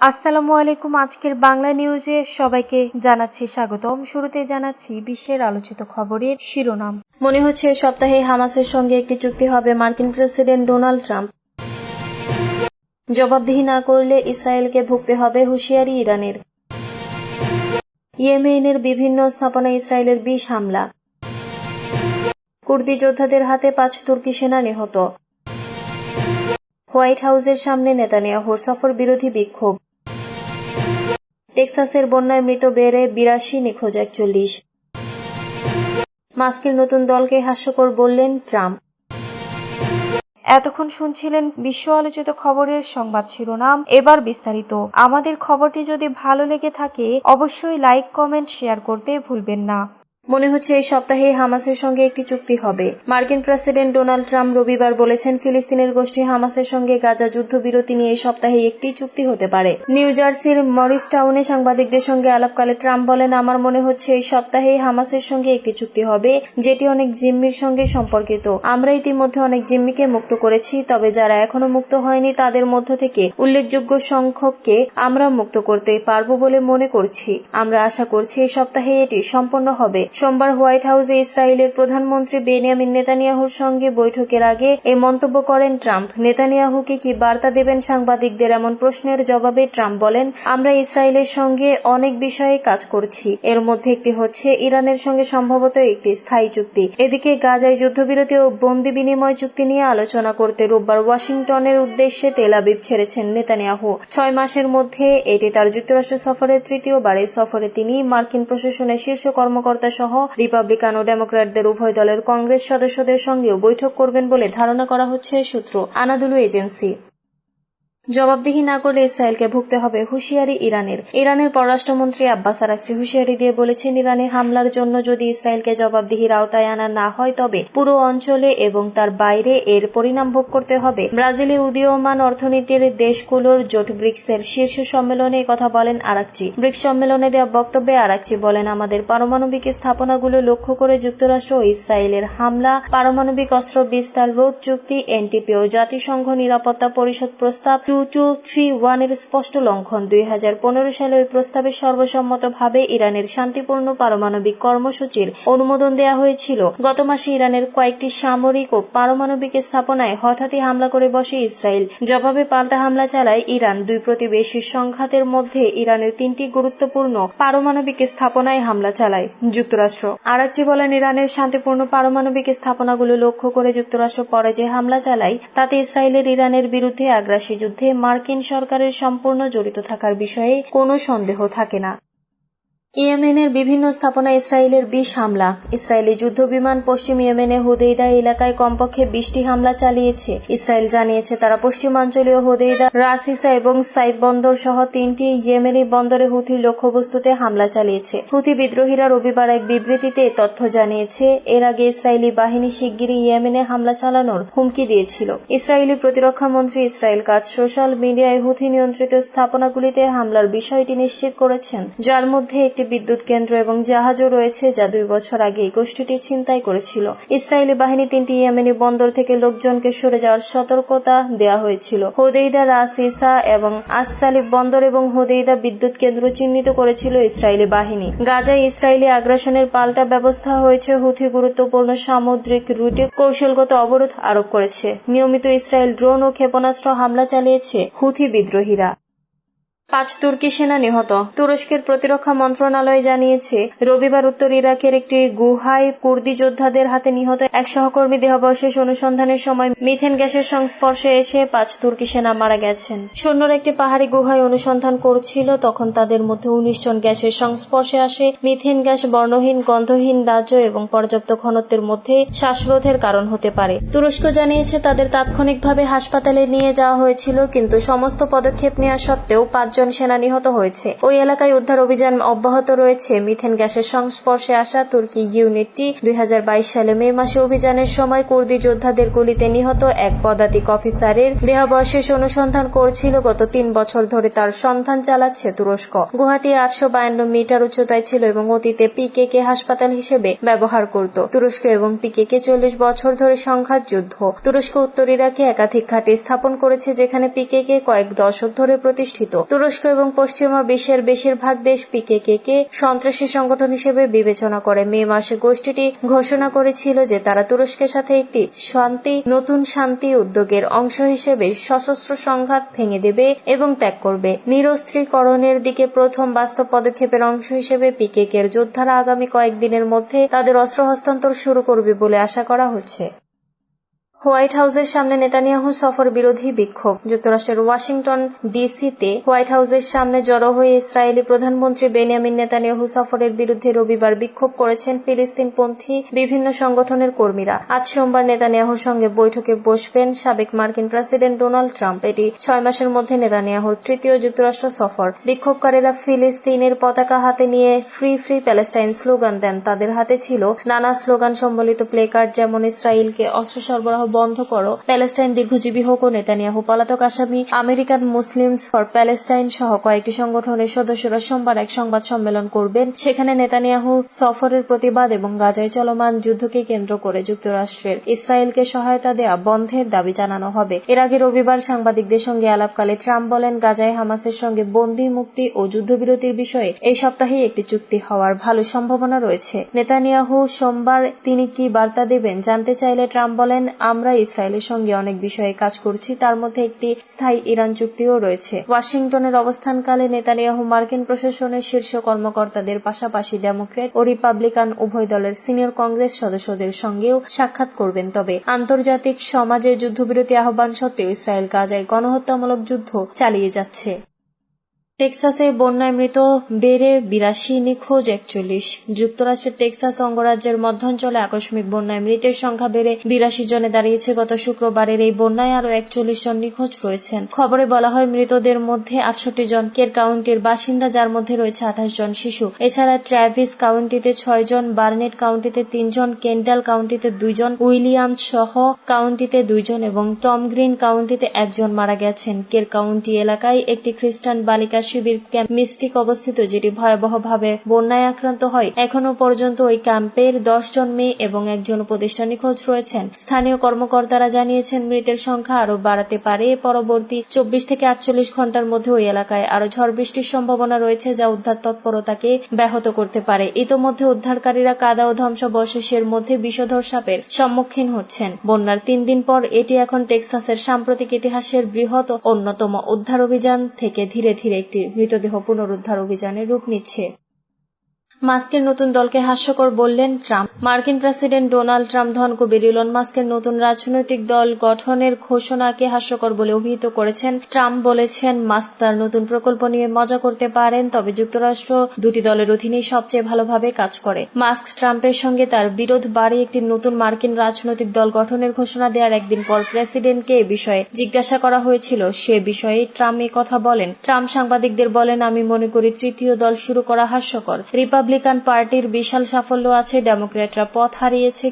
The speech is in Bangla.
আসসালামু আলাইকুম। আজকের বাংলা নিউজে সবাইকে জানাচ্ছি স্বাগতম শুরুতে জানাচ্ছি বিশ্বের আলোচিত খবরের শিরোনাম। মনে হচ্ছে সপ্তাহে হামাসের সঙ্গে একটি চুক্তি হবে মার্কিন প্রেসিডেন্ট ডোনাল্ড ট্রাম্প। জবাবদিহি না করলে ইসরায়েলকে ভুগতে হবে হুঁশিয়ারি ইরানের। ইয়েমেনের বিভিন্ন স্থাপনায় ইসরায়েলের বিষ হামলা। কুর্দি যোদ্ধাদের হাতে পাঁচ তুর্কি সেনা নিহত। হোয়াইট হাউসের সামনে নেতানিয়াহুর সফর বিরোধী বিক্ষোভ। টেক্সাসের বন্যায় মৃত বেড়ে বিরাশি, নিখোঁজ একচল্লিশ। মাস্কের নতুন দলকে হাস্যকর বললেন ট্রাম্প। এতক্ষণ শুনছিলেন বিশ্ব আলোচিত খবরের সংবাদ শিরোনাম। এবার বিস্তারিত। আমাদের খবরটি যদি ভালো লেগে থাকে, অবশ্যই লাইক, কমেন্ট, শেয়ার করতে ভুলবেন না। মনে হচ্ছে এই সপ্তাহে হামাসের সঙ্গে একটি চুক্তি হবে। মার্কিন প্রেসিডেন্ট ডোনাল্ড ট্রাম্প রবিবার বলেছেন, ফিলিস্তিনের গোষ্ঠী হামাসের সঙ্গে গাজা যুদ্ধবিরতি নিয়ে এই সপ্তাহে একটি চুক্তি হতে পারে। নিউ জার্সির মরিস টাউনে সাংবাদিকদের সঙ্গে আলাপকালে ট্রাম্প বলেন, আমার মনে হচ্ছে এই সপ্তাহে হামাসের সঙ্গে একটি চুক্তি হবে, যেটি অনেক জিম্মির সঙ্গে সম্পর্কিত। আমরা ইতিমধ্যে অনেক জিম্মিকে মুক্ত করেছি, তবে যারা এখনও মুক্ত হয়নি, তাদের মধ্য থেকে উল্লেখযোগ্য সংখ্যককে আমরা মুক্ত করতে পারব বলে মনে করছি। আমরা আশা করছি এই সপ্তাহে এটি সম্পন্ন হবে। সোমবার হোয়াইট হাউসে ইসরায়েলের প্রধানমন্ত্রী বেনিয়ামিন নেতানিয়াহুর সঙ্গে বৈঠকের আগে এই মন্তব্য করেন ট্রাম্প। নেতানিয়াহুকে কি বার্তা দেবেন সাংবাদিকদের এমন প্রশ্নের জবাবে ট্রাম্প বলেন, আমরা ইসরায়েলের সঙ্গে অনেক বিষয়ে কাজ করছি। এর মধ্যে একটি হচ্ছে ইরানের সঙ্গে সম্ভবত একটি স্থায়ী চুক্তি। এদিকে গাজায় যুদ্ধবিরতি ও বন্দি বিনিময় চুক্তি নিয়ে আলোচনা করতে রোববার ওয়াশিংটনের উদ্দেশ্যে তেল আবিব ছেড়েছেন নেতানিয়াহু। ছয় মাসের মধ্যে এটি তার যুক্তরাষ্ট্র সফরের তৃতীয়বার সফরে তিনি মার্কিন প্রশাসনের শীর্ষ কর্মকর্তা সহ রিপাবলিকান ও ডেমোক্র্যাটদের উভয় দলের কংগ্রেস সদস্যদের সঙ্গেও বৈঠক করবেন বলে ধারণা করা হচ্ছে সূত্র। Anadolu agency. জবাবদিহি না করলে ইসরায়েলকে ভুগতে হবে হুঁশিয়ারি ইরানের। ইরানের পররাষ্ট্রমন্ত্রী আব্বাস আরাকচি হুঁশিয়ারি দিয়ে বলেছেন, ইরানে হামলার জন্য যদি ইসরায়েলকে জবাবদিহির আওতায় আনা না হয়, তবে পুরো অঞ্চলে এবং তার বাইরে এর পরিণাম ভোগ করতে হবে। ব্রাজিলে উদীয়মান অর্থনীতির দেশগুলোর জোট ব্রিক্সের শীর্ষ সম্মেলনে কথা বলেন আরাকচি ব্রিক্স সম্মেলনে দেওয়া বক্তব্যে আরাকচি বলেন, আমাদের পারমাণবিক স্থাপনাগুলো লক্ষ্য করে যুক্তরাষ্ট্র ও ইসরায়েলের হামলা, পারমাণবিক অস্ত্র বিস্তার, রোধ চুক্তি, এনটিপি ও জাতিসংঘ নিরাপত্তা পরিষদ প্রস্তাব টু থ্রি ওয়ানের স্পষ্ট লঙ্ঘন। দুই হাজার পনেরো সালে ওই প্রস্তাবে সর্বসম্মতভাবে ইরানের শান্তিপূর্ণ পারমাণবিক কর্মসূচির অনুমোদন দেওয়া হয়েছিল। গত মাসে ইরানের কয়েকটি সামরিক ও পারমাণবিক স্থাপনায় হঠাৎই হামলা করে বসে ইসরায়েল। জবাবে পাল্টা হামলা চালায় ইরান। দুই প্রতিবেশী সংঘাতের মধ্যে ইরানের তিনটি গুরুত্বপূর্ণ পারমাণবিক স্থাপনায় হামলা চালায় যুক্তরাষ্ট্র। আরাকচি বলেন, ইরানের শান্তিপূর্ণ পারমাণবিক স্থাপনাগুলো লক্ষ্য করে যুক্তরাষ্ট্র পরে যে হামলা চালায়, তাতে ইসরায়েলের ইরানের বিরুদ্ধে আগ্রাসী যুদ্ধে মার্কিন সরকারের সম্পূর্ণ জড়িত থাকার বিষয়ে কোনো সন্দেহ থাকে না। ইয়েমেনের বিভিন্ন স্থাপনায় ইসরায়েলের বিশ হামলা। ইসরায়েলি যুদ্ধ বিমান পশ্চিম ইয়েমেনে হুদেইদা এলাকায় কমপক্ষে বিশটি হামলা চালিয়েছে। ইসরায়েল জানিয়েছে, তারা পশ্চিমাঞ্চলীয় হুদেইদা, রাসিসা এবং সাইদ বন্দর সহ তিনটি ইয়েমেনি বন্দরে হুথির লক্ষ্যবস্তুতে হামলা চালিয়েছে। হুথি বিদ্রোহীরা রবিবার এক বিবৃতিতে তথ্য জানিয়েছে, এর আগে ইসরায়েলি বাহিনী শিগগিরই ইয়েমেনে হামলা চালানোর হুমকি দিয়েছিল। ইসরায়েলি প্রতিরক্ষা মন্ত্রী ইসরায়েল কাজ সোশ্যাল মিডিয়ায় হুথি নিয়ন্ত্রিত স্থাপনাগুলিতে হামলার বিষয়টি নিশ্চিত করেছেন, যার মধ্যে একটি বিদ্যুৎ কেন্দ্র এবং জাহাজও রয়েছে যা দুই বছর আগে এই গোষ্ঠীটি ছিনতাই করেছিল। ইসরায়েলি বাহিনী তিনটি ইয়েমেনি বন্দর থেকে লোকজনকে সরে যাওয়ার সতর্কতা দেওয়া হয়েছিল। হোদেইদা রাস ইসা এবং আসসালিফ বন্দর এবং হোদেইদা বিদ্যুৎ কেন্দ্র চিহ্নিত করেছিল ইসরায়েলি বাহিনী। গাজায় ইসরায়েলি আগ্রাসনের পাল্টা ব্যবস্থা হয়েছে, হুথি গুরুত্বপূর্ণ সামুদ্রিক রুটে কৌশলগত অবরোধ আরোপ করেছে। নিয়মিত ইসরায়েল ড্রোন ও ক্ষেপণাস্ত্র হামলা চালিয়েছে হুথি বিদ্রোহীরা। পাঁচ তুর্কি সেনা নিহত। তুরস্কের প্রতিরক্ষা মন্ত্রণালয় জানিয়েছে, রবিবার উত্তর ইরাকের একটি গুহায় কুর্দি যোদ্ধাদের হাতে নিহত এক সহকর্মী দেহাবশেষ অনুসন্ধানের সময় মিথেন গ্যাসের সংস্পর্শে এসে পাঁচ তুর্কি সেনা মারা গেছেন। সৈন্যরা একটি পাহাড়ি গুহায় অনুসন্ধান করছিল, তখন তাদের মধ্যে উনিশ জন গ্যাসের সংস্পর্শে আসে। মিথেন গ্যাস বর্ণহীন, গন্ধহীন রাজ্য এবং পর্যাপ্ত ঘনত্বের মধ্যে শ্বাসরোধের কারণ হতে পারে। তুরস্ক জানিয়েছে, তাদের তাৎক্ষণিকভাবে হাসপাতালে নিয়ে যাওয়া হয়েছিল, কিন্তু সমস্ত পদক্ষেপ নেওয়া সত্ত্বেও পাঁচ জন সেনা নিহত হয়েছে। ওই এলাকায় উদ্ধার অভিযান অব্যাহত রয়েছে। মিথেন গ্যাসের সংস্পর্শে আসা তুর্কি ইউনিটটি দুই সালে মে মাসে অভিযানের সময় কুর্দি যোদ্ধাদের গুলিতে নিহত এক পদাতিক অফিসারের দেহাবশেষ অনুসন্ধান করছিল। গত তিন বছর ধরে তার সন্ধান চালাচ্ছে তুরস্ক। গুহাটি আটশো বায়ান্ন মিটার উচ্চতায় ছিল এবং অতীতে পিকেকে হাসপাতাল হিসেবে ব্যবহার করত। তুরস্ক এবং পিকেকে চল্লিশ বছর ধরে সংঘাত যুদ্ধ। তুরস্ক উত্তর ইরাকে একাধিক ঘাঁটি স্থাপন করেছে, যেখানে পিকেকে কয়েক দশক ধরে প্রতিষ্ঠিত। তুরস্ক তুরস্ক এবং পশ্চিমা বিশ্বের বেশিরভাগ দেশ পিকেকে সন্ত্রাসী সংগঠন হিসেবে বিবেচনা করে। মে মাসে গোষ্ঠীটি ঘোষণা করেছিল যে তারা তুরস্কের সাথে একটি শান্তি, নতুন শান্তি উদ্যোগের অংশ হিসেবে সশস্ত্র সংঘাত ভেঙে দেবে এবং ত্যাগ করবে। নিরস্ত্রীকরণের দিকে প্রথম বাস্তব পদক্ষেপের অংশ হিসেবে পিকেকের যোদ্ধারা আগামী কয়েকদিনের মধ্যে তাদের অস্ত্র হস্তান্তর শুরু করবে বলে আশা করা হচ্ছে। হোয়াইট হাউসের সামনে নেতানিয়াহু সফর বিরোধী বিক্ষোভ। যুক্তরাষ্ট্রের ওয়াশিংটন ডিসিতে হোয়াইট হাউসের সামনে জড়ো হয়ে ইসরায়েলি প্রধানমন্ত্রী বেনিয়ামিন নেতানিয়াহু সফরের বিরুদ্ধে রবিবার বিক্ষোভ করেছেন ফিলিস্তিনপন্থী বিভিন্ন সংগঠনের কর্মীরা। আজ সোমবার নেতানিয়াহুর সঙ্গে বৈঠকে বসবেন সাবেক মার্কিন প্রেসিডেন্ট ডোনাল্ড ট্রাম্প। এটি ছয় মাসের মধ্যে নেতানিয়াহুর তৃতীয় যুক্তরাষ্ট্র সফর। বিক্ষোভকারীরা ফিলিস্তিনের পতাকা হাতে নিয়ে ফ্রি ফ্রি প্যালেস্টাইন স্লোগান দেন। তাদের হাতে ছিল নানা স্লোগান সম্বলিত প্লেকার্ড যেমন ইসরায়েলকে অস্ত্র সরবরাহ বন্ধ করো। প্যালেস্টাইন দীর্ঘজীবী হোক ও নেতানিয়াহু, পলাতক আসামি আমেরিকান মুসলিমস ফর প্যালেস্টাইন সহ কয়েকটি সংগঠনের সদস্যরা সোমবার এক সংবাদ সম্মেলন করবেন। সেখানে নেতানিয়াহু সফরের প্রতিবাদ এবং গাজায় চলমান যুদ্ধকে কেন্দ্র করে যুক্তরাষ্ট্রের ইসরায়েলকে সহায়তা দেয়া বন্ধের দাবি জানানো হবে। এর আগে রবিবার সাংবাদিকদের সঙ্গে আলাপকালে ট্রাম্প বলেন, গাজায় হামাসের সঙ্গে বন্দি মুক্তি ও যুদ্ধবিরতির বিষয়ে এই সপ্তাহেই একটি চুক্তি হওয়ার ভালো সম্ভাবনা রয়েছে। নেতানিয়াহু সোমবার তিনি কি বার্তা দেবেন জানতে চাইলে ট্রাম্প বলেন আমরা ইসরায়েলের সঙ্গে অনেক বিষয়ে কাজ করছি। তার মধ্যে একটি স্থায়ী ইরান চুক্তিও রয়েছে। ওয়াশিংটনের অবস্থানকালে নেতানিয়াহু মার্কিন প্রশাসনের শীর্ষ কর্মকর্তাদের পাশাপাশি ডেমোক্রেট ও রিপাবলিকান উভয় দলের সিনিয়র কংগ্রেস সদস্যদের সঙ্গেও সাক্ষাৎ করবেন। তবে আন্তর্জাতিক সমাজে যুদ্ধবিরতি আহ্বান সত্ত্বেও ইসরায়েল গাজায় গণহত্যামূলক যুদ্ধ চালিয়ে যাচ্ছে। টেক্সাসে বন্যায় মৃত বেড়ে বিরাশি নিখোঁজ একচল্লিশ। যুক্তরাষ্ট্রের টেক্সাস অঙ্গরাজ্যের মধ্যাঞ্চলে আকস্মিক বন্যায় মৃতের সংখ্যা বেড়ে বিরাশি জনে দাঁড়িয়েছে গত শুক্রবারের এই বন্যায় আরও একচল্লিশ জন নিখোঁজ রয়েছেন। খবরে বলা হয়, মৃতদের মধ্যে আটষট্টি জন কের কাউন্টির বাসিন্দা, যার মধ্যে রয়েছে আঠাশ জন শিশু। এছাড়া ট্র্যাভিস কাউন্টিতে ছয় জন, বার্নেট কাউন্টিতে তিনজন কেন্ডাল কাউন্টিতে দুইজন উইলিয়ামস সহ কাউন্টিতে দুইজন এবং টম গ্রিন কাউন্টিতে একজন মারা গেছেন। কের কাউন্টি এলাকায় একটি খ্রিস্টান বালিকা শিবির ক্যাম্প মিস্টিক অবস্থিত, যেটি ভয়াবহভাবে বন্যায় আক্রান্ত হয় এখনও পর্যন্ত ওই ক্যাম্পের দশ জন মেয়ে এবং একজন উপদেষ্টা নিখোঁজ রয়েছেন। স্থানীয় কর্মকর্তারা জানিয়েছেন, মৃতের সংখ্যা আরও বাড়াতে পারে। পরবর্তী চব্বিশ থেকে আটচল্লিশ ঘণ্টার মধ্যে ওই এলাকায় আরও ঝড় বৃষ্টির সম্ভাবনা রয়েছে, যা উদ্ধার তৎপরতাকে ব্যাহত করতে পারে। ইতোমধ্যে উদ্ধারকারীরা কাদা ও ধ্বংসাবশেষের মধ্যে বিষধর সাপের সম্মুখীন হচ্ছেন। বন্যার তিন দিন পর এটি এখন টেক্সাসের সাম্প্রতিক ইতিহাসের বৃহৎ অন্যতম উদ্ধার অভিযান থেকে ধীরে ধীরে একটি মৃতদেহ পুনরুদ্ধার অভিযানে রূপ নিচ্ছে। মাস্কের নতুন দলকে হাস্যকর বললেন ট্রাম্প। মার্কিন প্রেসিডেন্ট ডোনাল্ড ট্রাম্প ধনকুবের ইলন মাস্কের নতুন রাজনৈতিক দল গঠনের ঘোষণাকে হাস্যকর বলে অভিহিত করেছেন। ট্রাম্প বলেছেন, মাস্ক তার নতুন প্রকল্প নিয়ে মজা করতে পারেন, তবে যুক্তরাষ্ট্র দুটি দলের অধীনেই সবচেয়ে ভালোভাবে কাজ করে। মাস্ক ট্রাম্পের সঙ্গে তার বিরোধ বাড়িয়ে একটি নতুন মার্কিন রাজনৈতিক দল গঠনের ঘোষণা দেওয়ার একদিন পর প্রেসিডেন্টকে এ বিষয়ে জিজ্ঞাসা করা হয়েছিল। সে বিষয়ে ট্রাম্প কথা বলেন। ট্রাম্প সাংবাদিকদের বলেন, আমি মনে করি তৃতীয় দল শুরু করা হাস্যকর। রিপাবলিকান পার্টির বিশাল সাফল্য আছে ডেমোক্র্যাটরা পথ হারিয়েছে